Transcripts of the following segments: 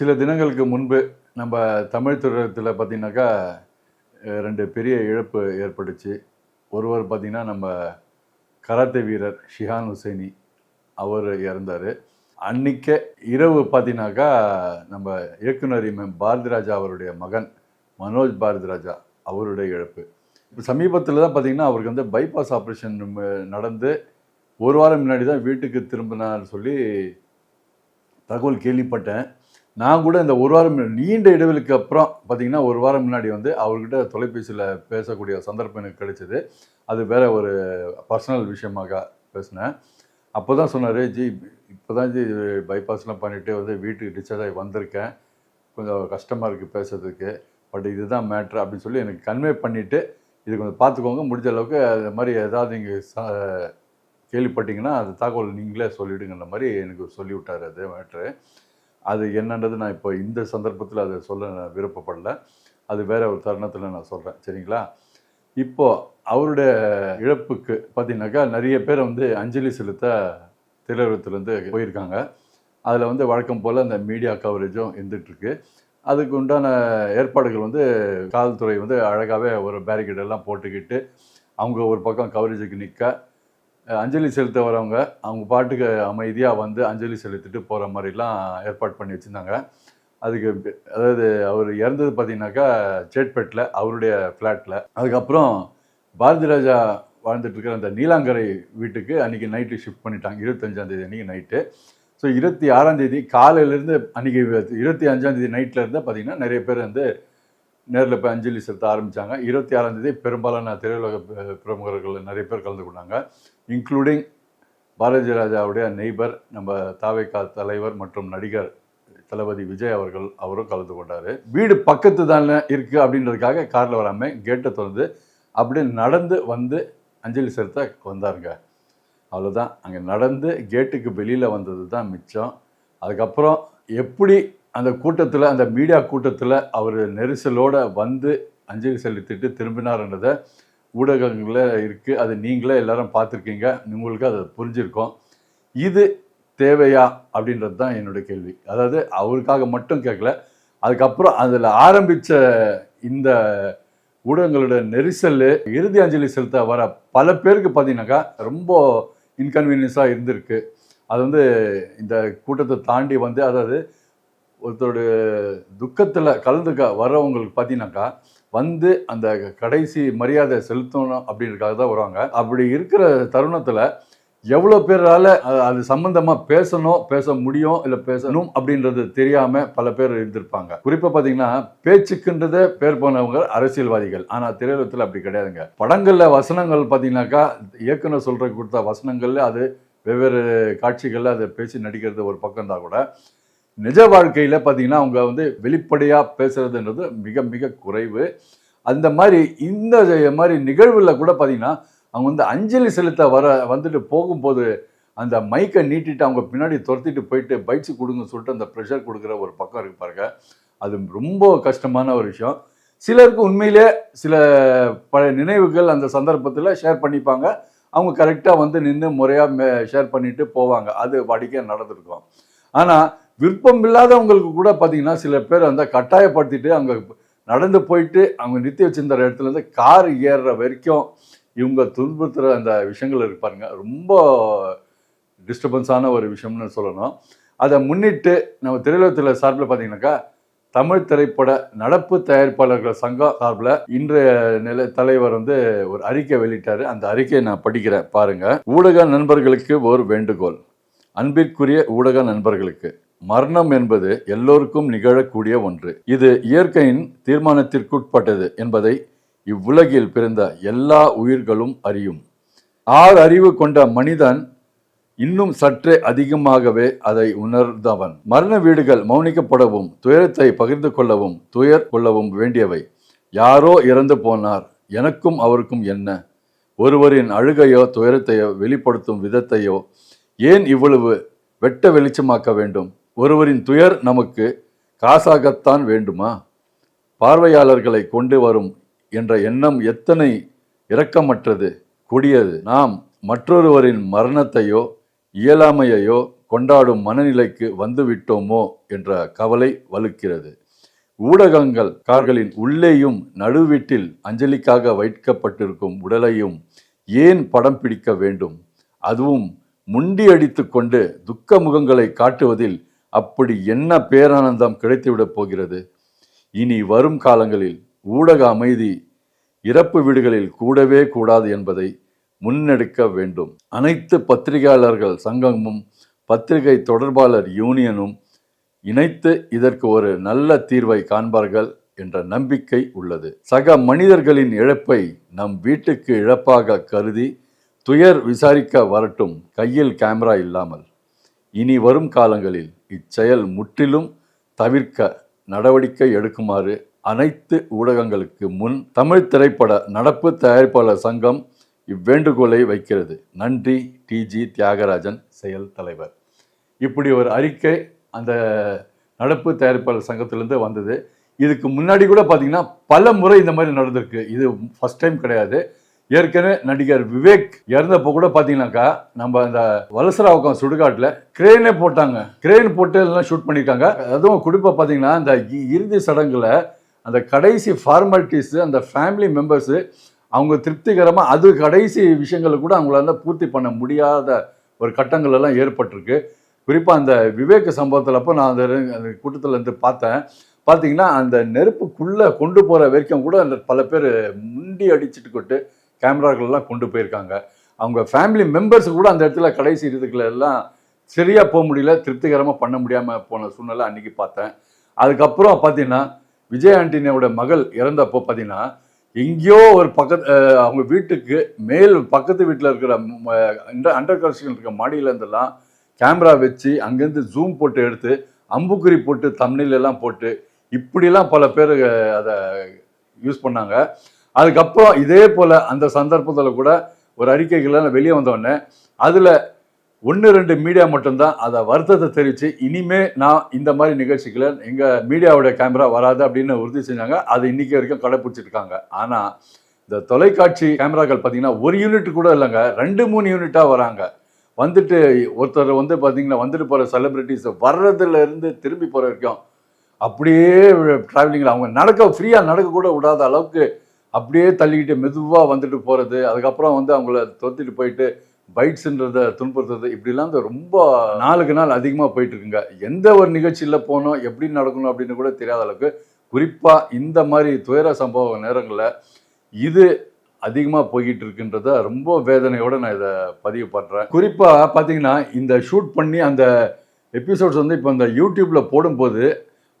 சில தினங்களுக்கு முன்பு நம்ம தமிழ் திரையத்தில் பார்த்தீங்கன்னாக்கா ரெண்டு பெரிய இழப்பு ஏற்பட்டுச்சு. ஒருவர் பார்த்திங்கன்னா நம்ம கராத்தே வீரர் ஷிஹான் ஹுசைனி அவர் இறந்தார். அன்னைக்கே இரவு பார்த்தீங்கன்னாக்கா நம்ம இயக்குனர் இமயம் பாரதிராஜா அவருடைய மகன் மனோஜ் பாரதிராஜா அவருடைய இழப்பு. இப்போ சமீபத்தில் தான் பார்த்தீங்கன்னா அவருக்கு வந்து பைபாஸ் ஆப்ரேஷன் நடந்து ஒரு வாரம் முன்னாடி தான் வீட்டுக்கு திரும்பினார் சொல்லி தகவல் கேள்விப்பட்டேன். நான் கூட இந்த ஒரு வாரம் நீண்ட இடைவெளிக்கு அப்புறம் பார்த்தீங்கன்னா ஒரு வாரம் முன்னாடி வந்து அவர்கிட்ட தொலைபேசியில் பேசக்கூடிய சந்தர்ப்பம் எனக்கு கிடைச்சிது. அது வேற ஒரு பர்சனல் விஷயமாக பேசினேன். அப்போ தான் சொன்னார் ஜி இப்போ தான் ஜி பைபாஸ்லாம் பண்ணிவிட்டு வந்து வீட்டுக்கு டிஸ்சார்ஜ் ஆகி வந்திருக்கேன். கொஞ்சம் கஷ்டமாக இருக்குது பேசுறதுக்கு. பட் இதுதான் மேட்ரு அப்படின்னு சொல்லி எனக்கு கன்வே பண்ணிவிட்டு இது கொஞ்சம் பார்த்துக்கோங்க முடிஞ்ச அளவுக்கு அது மாதிரி ஏதாவது நீங்கள் சா கேள்விப்பட்டீங்கன்னா அது தகவல் நீங்களே சொல்லிவிடுங்கிற மாதிரி எனக்கு சொல்லி விட்டார் அது மேட்ரு அது என்னன்றது நான் இப்போ இந்த சந்தர்ப்பத்தில் அதை சொல்ல விருப்பப்படல. அது வேற ஒரு தருணத்தில் நான் சொல்கிறேன் சரிங்களா? இப்போது அவருடைய இழப்புக்கு பார்த்தீங்கன்னாக்கா நிறைய பேர் வந்து அஞ்சலி செலுத்த திரையுலகத்துலேருந்து போயிருக்காங்க. அதில் வந்து வழக்கம் போல் அந்த மீடியா கவரேஜும் இருந்துகிட்ருக்கு. அதுக்கு உண்டான ஏற்பாடுகள் வந்து காவல்துறை வந்து அழகாகவே ஒரு பேரிகேட் எல்லாம் போட்டுக்கிட்டு அவங்க ஒரு பக்கம் கவரேஜுக்கு நிற்க அஞ்சலி செலுத்த வரவங்க அவங்க பாட்டுக்கு அமைதியாக வந்து அஞ்சலி செலுத்திட்டு போகிற மாதிரிலாம் ஏற்பாடு பண்ணி வச்சுருந்தாங்க. அதுக்கு அதாவது அவர் இறந்தது பார்த்தீங்கன்னாக்கா சேட்பேட்டில் அவருடைய ஃப்ளாட்டில் அதுக்கப்புறம் பாரதி ராஜா வாழ்ந்துட்டு இருக்கிற அந்த நீலாங்கரை வீட்டுக்கு அன்றைக்கி நைட்டு ஷிஃப்ட் பண்ணிட்டாங்க. இருபத்தஞ்சாந்தேதி அன்றைக்கி நைட்டு. ஸோ இருபத்தி ஆறாந்தேதி காலையிலேருந்து அன்றைக்கி இருபத்தி அஞ்சாந்தேதி நைட்டில் பார்த்திங்கன்னா பார்த்தீங்கன்னா நிறைய பேர் வந்து நேரில் போய் அஞ்சலி செலுத்த ஆரம்பித்தாங்க இருபத்தி ஆறாந்தேதி பெரும்பாலான திரையுலக பிரமுகர்கள் நிறைய பேர் கலந்து கொண்டாங்க. இன்க்ளூடிங் பாரதி ராஜாவுடைய நெய்பர் நம்ம தாவேகா தலைவர் மற்றும் நடிகர் தளபதி விஜய் அவர்கள் அவரும் கலந்து கொண்டார். வீடு பக்கத்து தானே இருக்குது அப்படின்றதுக்காக காரில் வராமல் கேட்டை திறந்து அப்படியே நடந்து வந்து அஞ்சலி செலுத்த வந்தாருங்க. அவ்வளோதான் அங்கே நடந்து கேட்டுக்கு வெளியில் வந்தது தான் மிச்சம். அதுக்கப்புறம் எப்படி அந்த கூட்டத்தில் அந்த மீடியா கூட்டத்தில் அவர் நெரிசலோடு வந்து அஞ்சலி செலுத்திட்டு திரும்பினார்ன்றதை ஊடகங்களில் இருக்குது அது நீங்களே எல்லாரும் பார்த்துருக்கீங்க. உங்களுக்கு அது புரிஞ்சிருக்கும். இது தேவையா அப்படின்றது தான் என்னோட கேள்வி. அதாவது அவருக்காக மட்டும் கேட்கல. அதுக்கப்புறம் அதில் ஆரம்பித்த இந்த ஊடகங்களோட நெரிசல் இறுதி அஞ்சலி செலுத்த வர பல பேருக்கு பார்த்தீங்கன்னாக்கா ரொம்ப இன்கன்வீனியன்ஸாக இருந்திருக்கு. அது வந்து இந்த கூட்டத்தை தாண்டி வந்து அதாவது ஒருத்தருடைய துக்கத்தில் கலந்துக்க வர்றவங்களுக்கு பார்த்தீங்கன்னாக்கா வந்து அந்த கடைசி மரியாதை செலுத்தணும் அப்படின்றக்காக தான் வருவாங்க. அப்படி இருக்கிற தருணத்தில் எவ்வளோ பேரால் அது சம்மந்தமாக பேசணும் பேச முடியும் இல்லை பேசணும் அப்படின்றது தெரியாமல் பல பேர் இருந்திருப்பாங்க. குறிப்பாக பார்த்தீங்கன்னா பேச்சுக்குன்றதே பேர் போனவங்க அரசியல்வாதிகள். ஆனால் திரையுலகத்தில் அப்படி கிடையாதுங்க. படங்களில் வசனங்கள் பார்த்தீங்கன்னாக்கா இயக்குனர் சொல்கிற கொடுத்த வசனங்களில் அது வெவ்வேறு காட்சிகளில் அதை பேசி நடிக்கிறது ஒரு பக்கம் தான் கூட. நிஜ வாழ்க்கையில் பார்த்தீங்கன்னா அவங்க வந்து வெளிப்படையாக பேசுறதுன்றது மிக மிக குறைவு. அந்த மாதிரி இந்த மாதிரி நிகழ்வில் கூட பார்த்தீங்கன்னா அவங்க வந்து அஞ்சலி செலுத்த வர வந்துட்டு போகும்போது அந்த மைக்கை நீட்டிட்டு அவங்க பின்னாடி துரத்திட்டு போயிட்டு பைட்ஸ் கொடுங்கன்னு சொல்லிட்டு அந்த ப்ரெஷர் கொடுக்குற ஒரு பக்கம் இருக்கு பாருங்க. அது ரொம்ப கஷ்டமான ஒரு விஷயம். சிலருக்கு உண்மையிலே சில பழைய நினைவுகள் அந்த சந்தர்ப்பத்தில் ஷேர் பண்ணிப்பாங்க. அவங்க கரெக்டாக வந்து நின்று முறையாக ஷேர் பண்ணிட்டு போவாங்க. அது வாடிக்கையாக நடந்திருக்கும். ஆனால் விருப்பம் இல்லாதவங்களுக்கு கூட பார்த்தீங்கன்னா சில பேர் அந்த கட்டாயப்படுத்திட்டு அங்கே நடந்து போயிட்டு அவங்க நிறுத்தி வச்சிருந்த இடத்துலேருந்து கார் ஏறுற வரைக்கும் இவங்க துன்புறுத்துகிற அந்த விஷயங்கள் இருப்பாருங்க ரொம்ப டிஸ்டர்பன்ஸான ஒரு விஷயம்னு சொல்லணும். அதை முன்னிட்டு நம்ம திரையுலகத்தில் சார்பில் பார்த்தீங்கன்னாக்கா தமிழ் திரைப்பட நடப்பு தயாரிப்பாளர்கள் சங்கம் சார்பில் இன்றைய நிலை தலைவர் வந்து ஒரு அறிக்கை வெளியிட்டார். அந்த அறிக்கையை நான் படிக்கிறேன். பாருங்கள் ஊடக நண்பர்களுக்கு ஒரு வேண்டுகோள். அன்பிற்குரிய ஊடக நண்பர்களுக்கு. மரணம் என்பது எல்லோருக்கும் நிகழக்கூடிய ஒன்று. இது இயற்கையின் தீர்மானத்திற்குட்பட்டது என்பதை இவ்வுலகில் பிறந்த எல்லா உயிர்களும் அறியும். ஆறு அறிவு கொண்ட மனிதன் இன்னும் சற்றே அதிகமாகவே அதை உணர்ந்தவன். மரண வீடுகள் மௌனிக்கப்படவும் துயரத்தை பகிர்ந்து கொள்ளவும் துயர் கொள்ளவும் வேண்டியவை. யாரோ இறந்து போனார். எனக்கும் அவருக்கும் என்ன? ஒருவரின் அழுகையோ துயரத்தையோ வெளிப்படுத்தும் விதத்தையோ ஏன் இவ்வளவு வெட்ட வெளிச்சமாக்க வேண்டும்? ஒருவரின் துயர் நமக்கு காசாகத்தான் வேண்டுமா? பார்வையாளர்களை கொண்டு வரும் என்ற எண்ணம் எத்தனை இரக்கமற்றது. கொடியது. நாம் மற்றொருவரின் மரணத்தையோ இயலாமையையோ கொண்டாடும் மனநிலைக்கு வந்துவிட்டோமோ என்ற கவலை வலுக்கிறது. ஊடகங்கள் கார்களின் உள்ளேயும் நடுவீட்டில் அஞ்சலிக்காக வைக்கப்பட்டிருக்கும் உடலையும் ஏன் படம் பிடிக்க வேண்டும்? அதுவும் முண்டியடித்து கொண்டு துக்க முகங்களை காட்டுவதில் அப்படி என்ன பேரானந்தம் கிடைத்துவிடப் போகிறது? இனி வரும் காலங்களில் ஊடக அமைதி இறப்பு வீடுகளில் கூடவே கூடாது என்பதை முன்னெடுக்க வேண்டும். அனைத்து பத்திரிகையாளர்கள் சங்கமும் பத்திரிகை தொடர்பாளர் யூனியனும் இணைத்து இதற்கு ஒரு நல்ல தீர்வை காண்பார்கள் என்ற நம்பிக்கை உள்ளது. சக மனிதர்களின் இழப்பை நம் வீட்டுக்கு இழப்பாக கருதி துயர் விசாரிக்க வரட்டும் கையில் கேமரா இல்லாமல். இனி வரும் காலங்களில் இச்செயல் முற்றிலும் தவிர்க்க நடவடிக்கை எடுக்குமாறு அனைத்து ஊடகங்களுக்கு முன் தமிழ் திரைப்பட நடப்பு தயாரிப்பாளர் சங்கம் இவ்வேண்டுகோளை வைக்கிறது. நன்றி டிஜி தியாகராஜன் செயல் தலைவர். இப்படி ஒரு அறிக்கை அந்த நடப்பு தயாரிப்பாளர் சங்கத்திலேருந்து வந்தது. இதுக்கு முன்னாடி கூட பார்த்தீங்கன்னா பல முறை இந்த மாதிரி நடந்திருக்கு. இது ஃபர்ஸ்ட் டைம் கிடையாது. ஏற்கனவே நடிகர் விவேக் இறந்தப்போ கூட பார்த்தீங்கன்னாக்கா நம்ம அந்த வலசராவுக்கம் சுடுகாட்டில் கிரேனே போட்டாங்க. கிரேன் போட்டு எல்லாம் ஷூட் பண்ணியிருக்காங்க அதுவும் குறிப்பாக பார்த்தீங்கன்னா அந்த இ- இறுதி சடங்குல அந்த கடைசி ஃபார்மாலிட்டிஸு அந்த ஃபேமிலி மெம்பர்ஸு அவங்க திருப்திகரமாக அது கடைசி விஷயங்களை கூட அவங்களால பூர்த்தி பண்ண முடியாத ஒரு கட்டங்கள் எல்லாம் ஏற்பட்டிருக்கு. குறிப்பாக அந்த விவேக் சம்பவத்தில் அப்போ நான் அந்த அந்த கூட்டத்தில் இருந்து பார்த்தேன். பார்த்தீங்கன்னா அந்த நெருப்புக்குள்ளே கொண்டு போகிற வரைக்கும் கூட அந்த பல பேர் முண்டி அடிச்சுட்டு கொண்டு கேமராக்கள்லாம் கொண்டு போயிருக்காங்க. அவங்க ஃபேமிலி மெம்பர்ஸ் கூட அந்த இடத்துல கடைசி இதுக்குள்ள எல்லாம் சரியாக போக முடியல திருப்திகரமாக பண்ண முடியாமல் போன சூழ்நிலை அன்னைக்கு பார்த்தேன். அதுக்கப்புறம் பார்த்தீங்கன்னா விஜய் ஆண்டனியோட மகள் இறந்தப்போ பார்த்தீங்கன்னா எங்கேயோ ஒரு பக்கத்து அவங்க வீட்டுக்கு மேல் பக்கத்து வீட்டில் இருக்கிற அண்டர் கன்ஸ்ட்ரக்ஷன் இருக்கிற மாடியிலேருந்தெல்லாம் கேமரா வச்சு அங்கேருந்து ஜூம் போட்டு எடுத்து அம்புக்குறி போட்டு thumbnail போட்டு இப்படிலாம் பல பேர் அதை யூஸ் பண்ணாங்க. அதுக்கப்புறம் இதே போல் அந்த சந்தர்ப்பத்தில் கூட ஒரு அறிக்கைகள்லாம் வெளியே வந்தோடனே அதில் ஒன்று ரெண்டு மீடியா மட்டும்தான் அதை வருத்தத்தை தெரிவித்து இனிமே நான் இந்த மாதிரி நிகழ்ச்சிகளை எங்கள் மீடியாவுடைய கேமரா வராது அப்படின்னு உறுதி செஞ்சாங்க. அது இன்னைக்கு வரைக்கும் கடைப்பிடிச்சிருக்காங்க ஆனால் இந்த தொலைக்காட்சி கேமராக்கள் பார்த்தீங்கன்னா ஒரு யூனிட் கூட இல்லைங்க. ரெண்டு மூணு யூனிட்டாக வராங்க. வந்துட்டு ஒருத்தர் வந்து பார்த்தீங்கன்னா வந்துட்டு போகிற செலிப்ரிட்டிஸ் வர்றதுலேருந்து திரும்பி போகிற வரைக்கும் அப்படியே ட்ராவலிங்கில் அவங்க நடக்க ஃப்ரீயாக நடக்க கூட விடாத அளவுக்கு அப்படியே தள்ளிக்கிட்டு மெதுவாக வந்துட்டு போகிறது அதுக்கப்புறம் வந்து அவங்கள தொத்திட்டு போயிட்டு பைட்ஸுன்றத துன்புறுத்துறது இப்படிலாம் வந்து ரொம்ப நாளுக்கு நாள் அதிகமாக போயிட்டுருக்குங்க. எந்த ஒரு நிகழ்ச்சியில் போனோம் எப்படி நடக்கணும் அப்படின்னு கூட தெரியாத அளவுக்கு குறிப்பாக இந்த மாதிரி துயர சம்பவ நேரங்களில் இது அதிகமாக போய்கிட்டு இருக்குன்றத ரொம்ப வேதனையோடு நான் இதை பதிவு பண்ணுறேன் குறிப்பாக பார்த்தீங்கன்னா இந்த ஷூட் பண்ணி அந்த எபிசோட்ஸ் வந்து இப்போ இந்த யூடியூப்பில் போடும்போது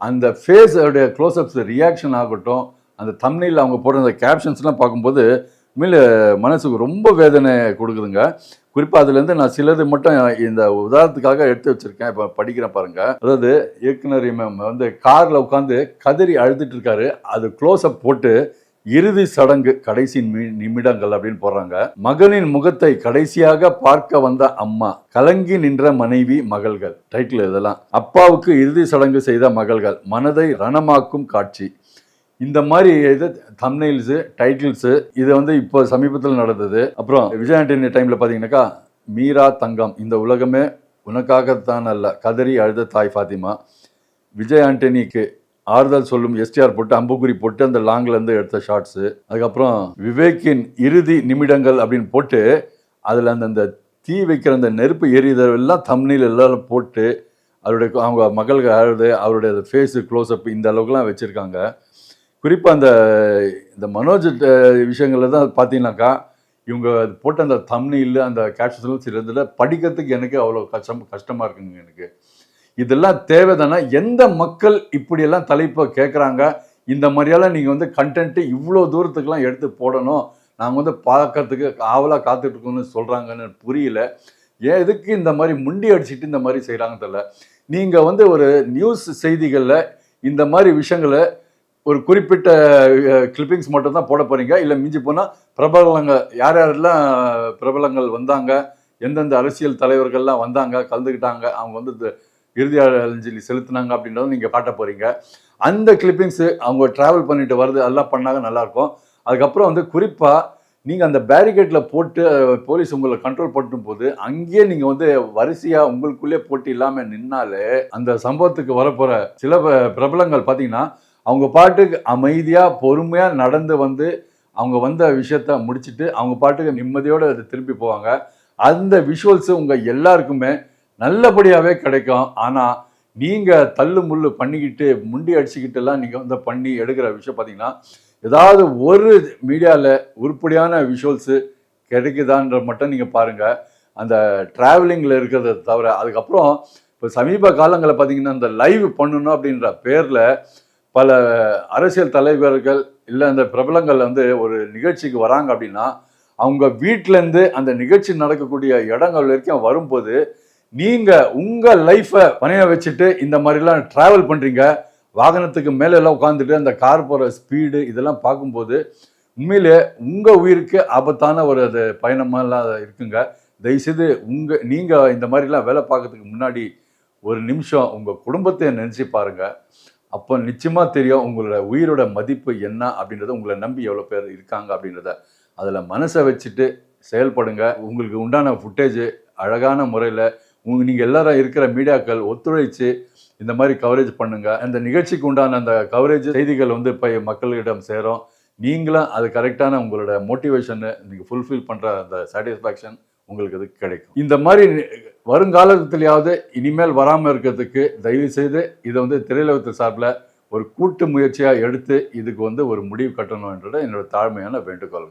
அந்த ஃபேஸோடைய க்ளோஸ்அப்ஸ் ரியாக்ஷன் ஆகட்டும் அந்த தம்னையில் அவங்க போடுற அந்த கேப்ஷன்ஸ்லாம் பார்க்கும்போது உண்மையில மனசுக்கு ரொம்ப வேதனை கொடுக்குதுங்க. குறிப்பாக அதுலேருந்து நான் சிலது மட்டும் இந்த உதாரணத்துக்காக எடுத்து வச்சுருக்கேன். இப்போ படிக்கிறேன் பாருங்கள் அதாவது இயக்குனர் மேம் வந்து காரில் உட்காந்து கதறி அழுதுட்டு இருக்காரு. அது க்ளோஸ்அப் போட்டு இறுதி சடங்கு கடைசி நிமிடங்கள் அப்படின்னு போடுறாங்க. மகனின் முகத்தை கடைசியாக பார்க்க வந்த அம்மா கலங்கி நின்ற மனைவி மகள்கள். டைட்டில் இதெல்லாம். அப்பாவுக்கு இறுதி சடங்கு செய்த மகள்கள். மனதை ரணமாக்கும் காட்சி. இந்த மாதிரி இது தம்னைல்ஸு டைட்டில்ஸு இது வந்து இப்போ சமீபத்தில் நடந்தது. அப்புறம் விஜய் ஆண்டனி டைமில் பார்த்தீங்கன்னாக்கா மீரா தங்கம் இந்த உலகமே உனக்காகத்தான் அல்ல. கதறி அழுத தாய் ஃபாத்திமா. விஜய் ஆண்டனிக்கு ஆறுதல் சொல்லும் எஸ்டிஆர் போட்டு அம்புக்குறி போட்டு அந்த லாங்லேருந்து எடுத்த ஷார்ட்ஸு அதுக்கப்புறம் விவேக்கின் இறுதி நிமிடங்கள் அப்படின்னு போட்டு அதில் அந்த அந்த தீ வைக்கிற அந்த நெருப்பு எரியதெல்லாம் தம்னில் எல்லாம் போட்டு அவருடைய அவங்க மகள்கள் அழுது அவருடைய ஃபேஸு க்ளோஸ்அப் இந்த அளவுக்குலாம் வச்சுருக்காங்க. குறிப்பாக அந்த இந்த மனோஜ் விஷயங்களில் தான் பார்த்தீங்கன்னாக்கா இவங்க போட்ட அந்த தம்னியில் அந்த கேப்ஷன்ஸ்லாம் சில இதில் படிக்கிறதுக்கு எனக்கு அவ்வளோ கஷ்டம் கஷ்டமாக இருக்குங்க எனக்கு. இதெல்லாம் தேவைதானா? எந்த மக்கள் இப்படியெல்லாம் தலைப்பை கேட்குறாங்க இந்த மாதிரியெல்லாம் நீங்கள் வந்து கண்டென்ட்டு இவ்வளோ தூரத்துக்குலாம் எடுத்து போடணும். நாங்கள் வந்து பார்க்கறதுக்கு ஆவலாக காத்துட்ருக்கோம்னு சொல்கிறாங்கன்னு புரியல. ஏன் எதுக்கு இந்த மாதிரி முண்டி அடிச்சிட்டு இந்த மாதிரி செய்கிறாங்க தெரியல. நீங்கள் வந்து ஒரு நியூஸ் செய்திகளில் இந்த மாதிரி விஷயங்களை ஒரு குறிப்பிட்ட கிளிப்பிங்ஸ் மட்டும் தான் போட போறீங்க? இல்லை மிஞ்சி போனால் பிரபலங்கள் யார் யாரெல்லாம் பிரபலங்கள் வந்தாங்க? எந்தெந்த அரசியல் தலைவர்கள்லாம் வந்தாங்க கலந்துக்கிட்டாங்க அவங்க வந்து இந்த இறுதி அஞ்சலி செலுத்தினாங்க அப்படின்றத நீங்கள் காட்ட போறீங்க. அந்த கிளிப்பிங்ஸு அவங்க ட்ராவல் பண்ணிட்டு வருது எல்லாம் பண்ணாங்க நல்லாயிருக்கும் அதுக்கப்புறம் வந்து குறிப்பாக நீங்கள் அந்த பேரிகேட்டில் போட்டு போலீஸ் உங்களை கண்ட்ரோல் பண்ணும் போது அங்கேயே நீங்கள் வந்து வரிசையாக உங்களுக்குள்ளே போட்டி இல்லாமல் நின்னாலே அந்த சம்பவத்துக்கு வரப்போகிற சில பிரபலங்கள் பார்த்தீங்கன்னா அவங்க பாட்டுக்கு அமைதியாக பொறுமையாக நடந்து வந்து அவங்க வந்த விஷயத்த முடிச்சுட்டு அவங்க பாட்டுக்கு நிம்மதியோடு அது திருப்பி போவாங்க. அந்த விஷுவல்ஸு உங்கள் எல்லாருக்குமே நல்லபடியாகவே கிடைக்கும். ஆனால் நீங்கள் தள்ளு முள்ளு பண்ணிக்கிட்டு முண்டி அடிச்சுக்கிட்டுலாம் நீங்கள் வந்து பண்ணி எடுக்கிற விஷயம் பார்த்தீங்கன்னா ஏதாவது ஒரு மீடியாவில் உருப்படியான விஷுவல்ஸு கிடைக்குதான்ற மட்டும் நீங்கள் பாருங்கள் அந்த ட்ராவலிங்கில் இருக்கிறத தவிர அதுக்கப்புறம் இப்போ சமீப காலங்களில் பார்த்தீங்கன்னா இந்த லைவ் பண்ணணும் அப்படின்ற பேரில் பல அரசியல் தலைவர்கள் இல்லை அந்த பிரபலங்கள் வந்து ஒரு நிகழ்ச்சிக்கு வராங்க அப்படின்னா அவங்க வீட்டிலேருந்து அந்த நிகழ்ச்சி நடக்கக்கூடிய இடங்கள் வரைக்கும் வரும்போது நீங்கள் உங்கள் லைஃப்பை பணைய வச்சுட்டு இந்த மாதிரிலாம் ட்ராவல் பண்ணுறீங்க வாகனத்துக்கு மேலே எல்லாம் உட்காந்துட்டு அந்த கார் போகிற ஸ்பீடு இதெல்லாம் பார்க்கும்போது உண்மையிலே உங்கள் உயிருக்கு ஆபத்தான ஒரு அது பயணமெல்லாம் இருக்குங்க. தயவுசெய்து உங்கள் நீங்கள் இந்த மாதிரிலாம் வேலை பார்க்கறதுக்கு முன்னாடி ஒரு நிமிஷம் உங்கள் குடும்பத்தை நினச்சி பாருங்கள் அப்போ நிச்சயமாக தெரியும் உங்களோட உயிரோட மதிப்பு என்ன அப்படின்றத உங்களை நம்பி எவ்வளோ பேர் இருக்காங்க அப்படின்றத. அதில் மனசை வச்சுட்டு செயல்படுங்க. உங்களுக்கு உண்டான ஃபுட்டேஜ் அழகான முறையில் உங்க நீங்கள் எல்லாரும் இருக்கிற மீடியாக்கள் ஒத்துழைச்சு இந்த மாதிரி கவரேஜ் பண்ணுங்க. அந்த நிகழ்ச்சிக்கு உண்டான அந்த கவரேஜ் செய்திகள் வந்து இப்போ மக்களிடம் சேரும். நீங்களும் அது கரெக்டான உங்களோட மோட்டிவேஷனை நீங்கள் ஃபுல்ஃபில் பண்ணுற அந்த சாட்டிஸ்ஃபேக்ஷன் உங்களுக்கு அது கிடைக்கும். இந்த மாதிரி வருங்காலத்திலேயாவது இனிமேல் வராமல் இருக்கிறதுக்கு தயவு செய்து இதை வந்து திரையுலகத்து சார்பில் ஒரு கூட்டு முயற்சியாக எடுத்து இதுக்கு வந்து ஒரு முடிவு கட்டணுன்றது என்னோட தாழ்மையான வேண்டுகோள்.